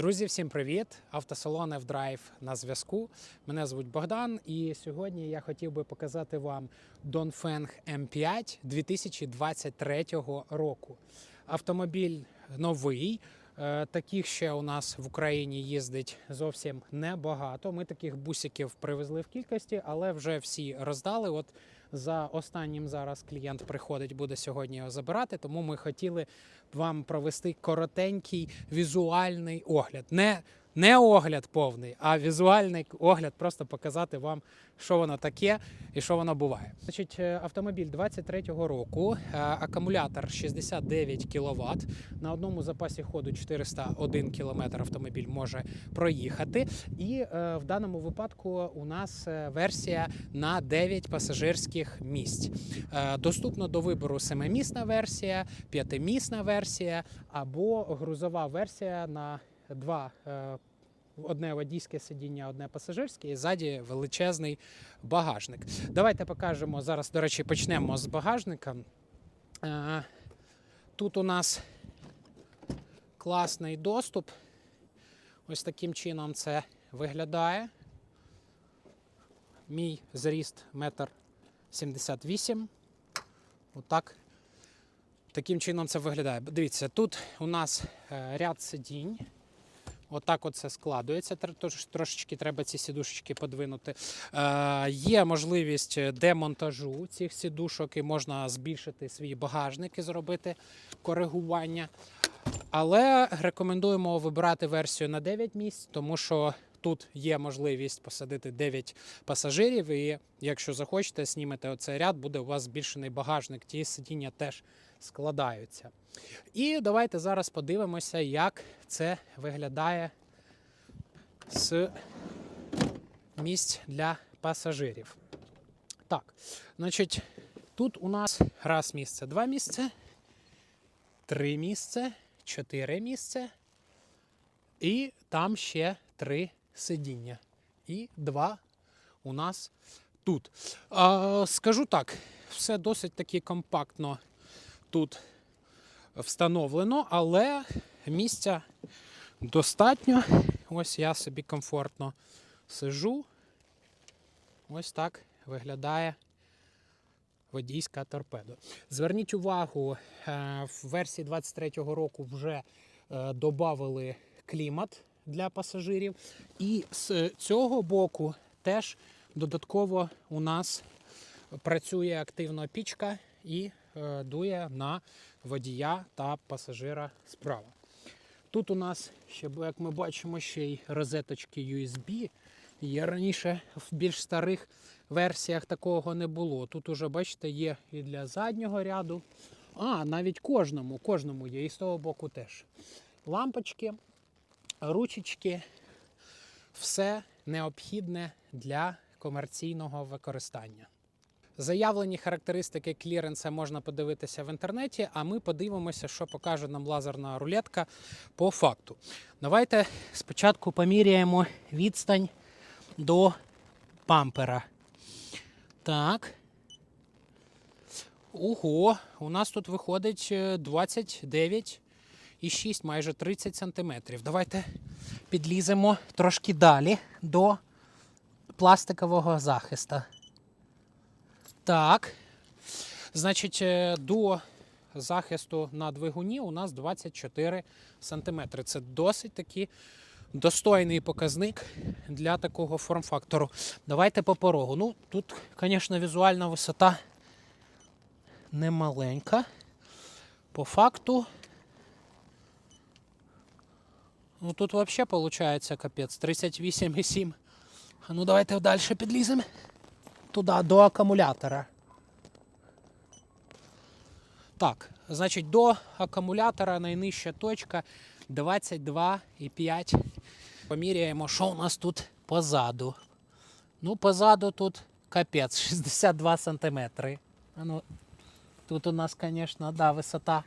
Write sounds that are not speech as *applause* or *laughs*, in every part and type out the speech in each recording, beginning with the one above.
Друзі, всім привіт! Автосалон F-Drive на зв'язку. Мене звуть Богдан, і сьогодні я хотів би показати вам Dongfeng M5 2023 року. Автомобіль новий. Е, Таких ще у нас в Україні їздить зовсім небагато. Ми таких бусиків привезли в кількості, але вже всі роздали. От за останнім зараз клієнт приходить, буде сьогодні його забирати. Тому ми хотіли вам провести коротенький візуальний огляд. Не, не огляд повний, а візуальний огляд, просто показати вам, що воно таке і що воно буває. Значить, е, автомобіль 23-го року, е, акумулятор 69 кВт. На одному запасі ходу 401 км автомобіль може проїхати. І е, в даному випадку у нас версія на 9 пасажирських місць. Доступно до вибору семимісна версія, п'ятимісна версія або грузова версія на два. е, Одне водійське сидіння, одне пасажирське, і ззаді величезний багажник. Давайте покажемо зараз. До речі, почнемо з багажника. Е, Тут у нас класний доступ. Ось таким чином це виглядає. Мій зріст метр 78. Отак. Таким чином це виглядає. Дивіться, тут у нас е, ряд сидінь. Отак от це складується. Трошечки треба ці сідушечки подвинути. Е, є можливість демонтажу цих сідушок і можна збільшити свій багажник і зробити коригування. Але рекомендуємо вибирати версію на 9 місць, тому що тут є можливість посадити 9 пасажирів. І якщо захочете, знімете оцей ряд, буде у вас збільшений багажник. Ті сидіння теж складаються. І давайте зараз подивимося, як це виглядає з місць для пасажирів. Так, значить, тут у нас раз місце, два місця, три місце, чотири місця, і там ще три сидіння. І два у нас тут. Скажу так, все досить таки компактно тут встановлено, але місця достатньо. Ось я собі комфортно сижу. Ось так виглядає водійська торпедо. Зверніть увагу, е, в версії 23-го року вже е, додали клімат для пасажирів. І з цього боку теж додатково у нас працює активно пічка і дує на водія та пасажира справа. Тут у нас ще, як ми бачимо, ще й розеточки USB. Є раніше в більш старих версіях такого не було. Тут уже, бачите, є і для заднього ряду. А, навіть кожному, кожному є, і з того боку теж. Лампочки, ручечки, все необхідне для комерційного використання. Заявлені характеристики кліренса можна подивитися в інтернеті, а ми подивимося, що покаже нам лазерна рулетка по факту. Давайте спочатку поміряємо відстань до пампера. Так. Ого, у нас тут виходить е, 29,6, майже 30 сантиметрів. Давайте підліземо трошки далі до пластикового захиста. Так. Значить, е, до захисту на двигуні у нас 24 см. Це досить таки достойний показник для такого форм-фактору. Давайте по порогу. Ну, тут, звісно, візуальна висота не маленька. По факту. Ну тут взагалі виходить капець 38,7. А ну давайте далі підліземо туди до акумулятора. Так, значить, до акумулятора найнижча точка 22,5. Поміряємо, що у нас тут позаду. Ну, позаду тут капець, *laughs* 62 сантиметри. Ну, тут у нас, звісно, да, висота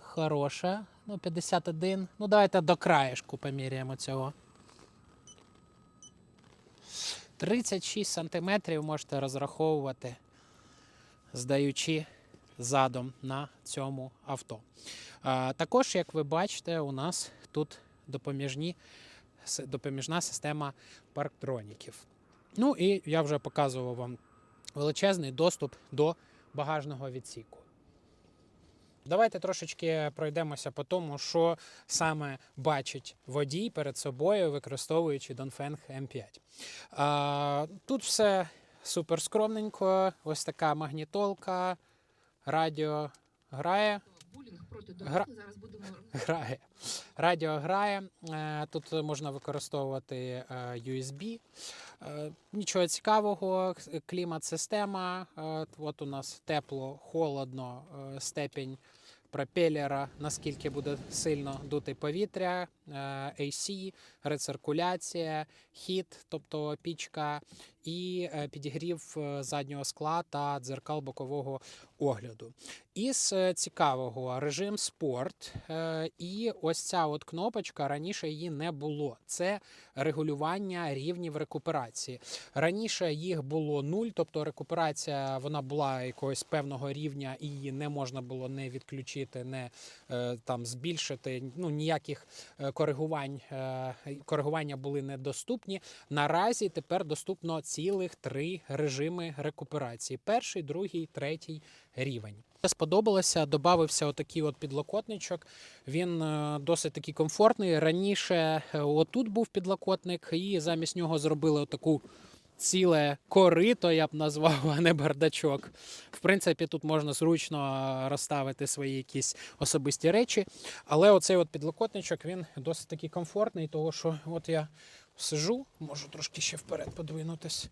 хороша. Ну, 51. Ну, давайте до краєшку поміряємо цього. 36 сантиметрів можете розраховувати, здаючи задом на цьому авто. Також, як ви бачите, у нас тут допоміжні, допоміжна система парктроніків. Ну і я вже показував вам величезний доступ до багажного відсіку. Давайте трошечки пройдемося по тому, що саме бачить водій перед собою, використовуючи Dongfeng M5. Тут все супер скромненько. Ось така магнітолка, радіо грає. Булінг проти Гра- Зараз будемо Грає. Радіо грає. Е, Тут можна використовувати е, USB. Е, Нічого цікавого, клімат-система. От у нас тепло, холодно, степінь пропелера, наскільки буде сильно дути повітря, AC, рециркуляція, хід, тобто пічка, і е, підігрів е, заднього скла та дзеркал бокового огляду. Із е, цікавого режим спорт. е, І ось ця от кнопочка раніше її не було. Це регулювання рівнів рекуперації. Раніше їх було нуль, тобто рекуперація вона була якогось певного рівня, і її не можна було не відключити, не е, там збільшити. Ну ніяких е, коригувань е, коригування були недоступні. Наразі тепер доступно цілих три режими рекуперації: перший, другий, третій рівень. Сподобалося, додався отакий от підлокотничок. Він е, досить такий комфортний. Раніше е, отут був підлокотник, і замість нього зробили отаку ціле корито, я б назвав, а не бардачок. В принципі, тут можна зручно розставити свої якісь особисті речі. Але оцей от підлокотничок він досить такий комфортний, тому що от я сижу, можу трошки ще вперед подвинутись.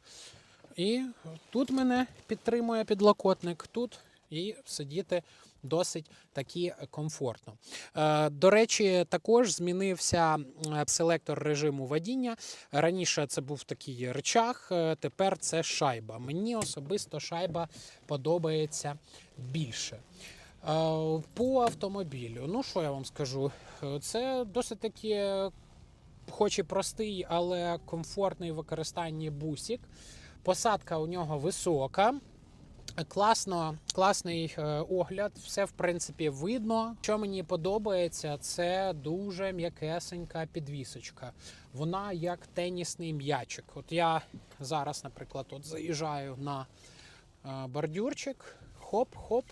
І тут мене підтримує підлокотник, тут і сидіти досить таки комфортно. Е, До речі, також змінився селектор режиму водіння. Раніше це був такий рычаг, е, тепер це шайба. Мені особисто шайба подобається більше. Е, По автомобілю, ну що я вам скажу, це досить таки, хоч і простий, але комфортний в використанні бусик. Посадка у нього висока. Класно, класний е, огляд, все в принципі видно. Що мені подобається, це дуже м'якесенька підвісочка. Вона як тенісний м'ячик. От я зараз, наприклад, от заїжджаю на е, бордюрчик, хоп-хоп,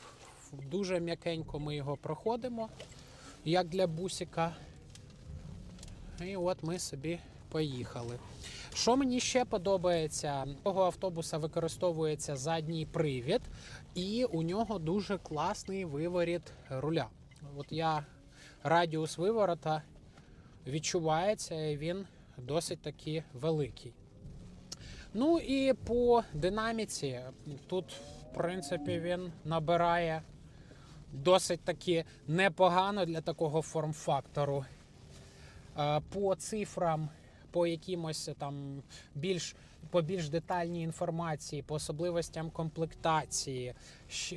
дуже м'якенько ми його проходимо, як для бусика. І от ми собі поїхали. Що мені ще подобається, того автобуса використовується задній привід, і у нього дуже класний виворіт руля. От я радіус виворота відчувається, і він досить таки великий. Ну і по динаміці тут, в принципі, він набирає досить таки непогано для такого форм-фактору. Е, По цифрам, по якимось там більш по більш детальній інформації, по особливостям комплектації.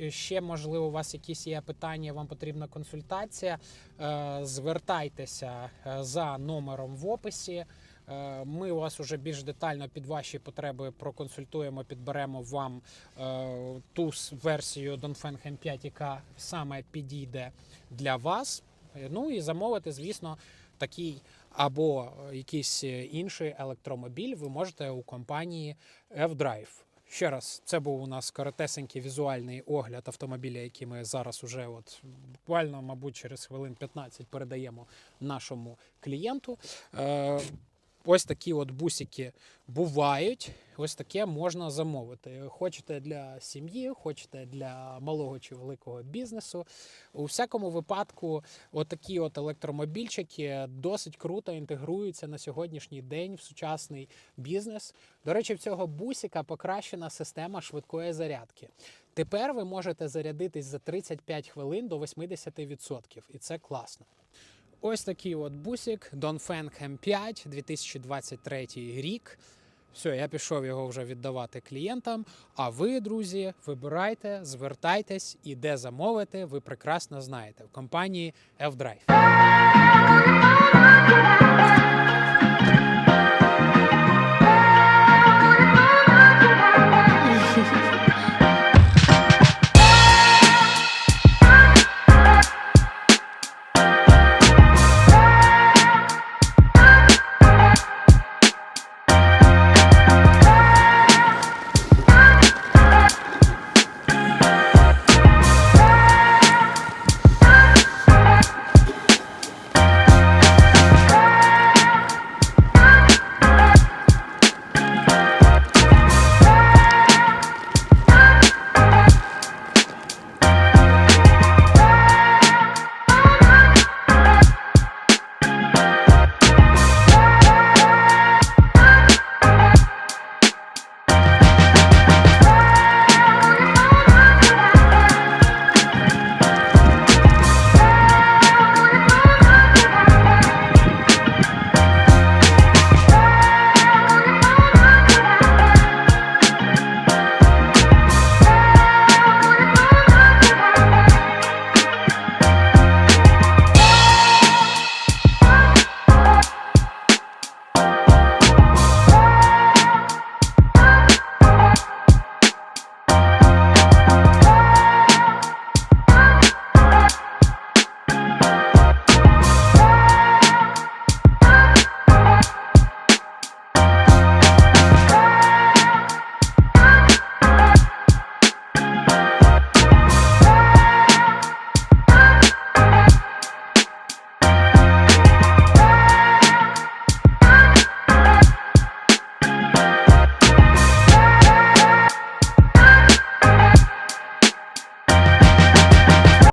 Ще можливо, у вас якісь є питання, вам потрібна консультація. е, Звертайтеся е, за номером в описі. Е, Ми вас уже більш детально під ваші потреби проконсультуємо, підберемо вам е, ту версію Dongfeng M5, яка саме підійде для вас. Е, Ну і замовити, звісно, такий або е, якийсь е, інший електромобіль ви можете у компанії F-Drive. Ще раз, це був у нас коротесенький візуальний огляд автомобіля, який ми зараз уже от буквально, мабуть, через хвилин 15 передаємо нашому клієнту. Ось такі от бусики бувають. Ось таке можна замовити. Хочете для сім'ї, хочете для малого чи великого бізнесу. У всякому випадку, отакі от електромобільчики досить круто інтегруються на сьогоднішній день в сучасний бізнес. До речі, в цього бусика покращена система швидкої зарядки. Тепер ви можете зарядитись за 35 хвилин до 80%, і це класно. Ось такий от бусик Dongfeng M5 2023 рік. Все, я пішов його вже віддавати клієнтам. А ви, друзі, вибирайте, звертайтесь і де замовити, ви прекрасно знаєте в компанії F-Drive.